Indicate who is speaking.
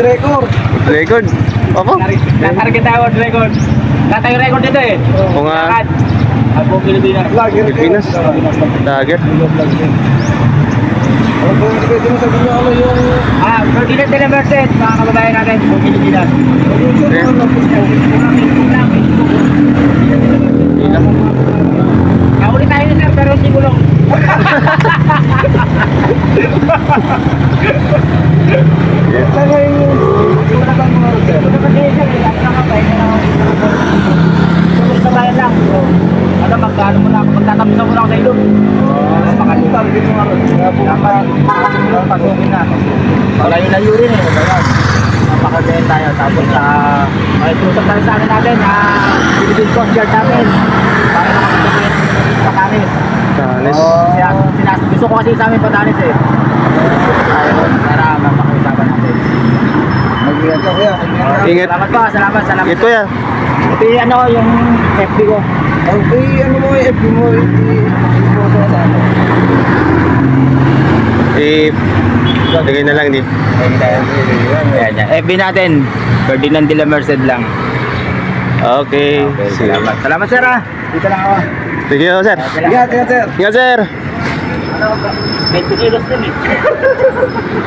Speaker 1: record.
Speaker 2: Record.
Speaker 1: Natarget tayo world record. Lahat tayo record dito eh.
Speaker 3: Oo nga.
Speaker 1: Ang buong Pilipinas.
Speaker 3: Pilipinas.
Speaker 2: Yung...
Speaker 1: Ah, Ferdinand de la Merced, mga kababayan natin, buong Pilipinas.
Speaker 3: Eh.
Speaker 1: Nauli tayo na sir, pero hindi gulong.
Speaker 2: Saan nga yung... Yung nakatang mga rin sir?
Speaker 1: Sabay lang. Ano, magkano mo na ako, magtatabi na muna ako sa ilong.
Speaker 2: Saan nga yung target mo nga rin? Kaya po
Speaker 1: Dapat, pag-uwi na. Wala yung layo rin eh. Kaya, napakagayin tayo. Tapos, ah, makikusap tayo sa akin natin, ah, Philippine Coast Guard natin. Para makakasabay sa kanin.
Speaker 3: Tanis.
Speaker 1: Kaya, sinas, gusto ko kasi sa amin patanis eh. Tayo, para mapakiusapan natin.
Speaker 2: Mag-ingat ka kuya.
Speaker 3: Ingat.
Speaker 1: Salamat pa, salamat, salamat.
Speaker 3: Ito ya.
Speaker 1: Ito yung ano, yung FB ko.
Speaker 2: Ang eh, ano mo yung FB mo, i-post mo sa ano.
Speaker 3: Lagay na lang dito.
Speaker 1: Ayan yan. FB natin, Ferdinand de la Merced lang.
Speaker 3: Okay.
Speaker 1: Okay,
Speaker 3: Sige.
Speaker 1: salamat. Salamat sir ah. Dito lang ako.
Speaker 3: Sige, oh, sir.
Speaker 2: Ingat, ingat sir.
Speaker 3: Ingat, sir.
Speaker 1: Ano, 20 kilos din eh.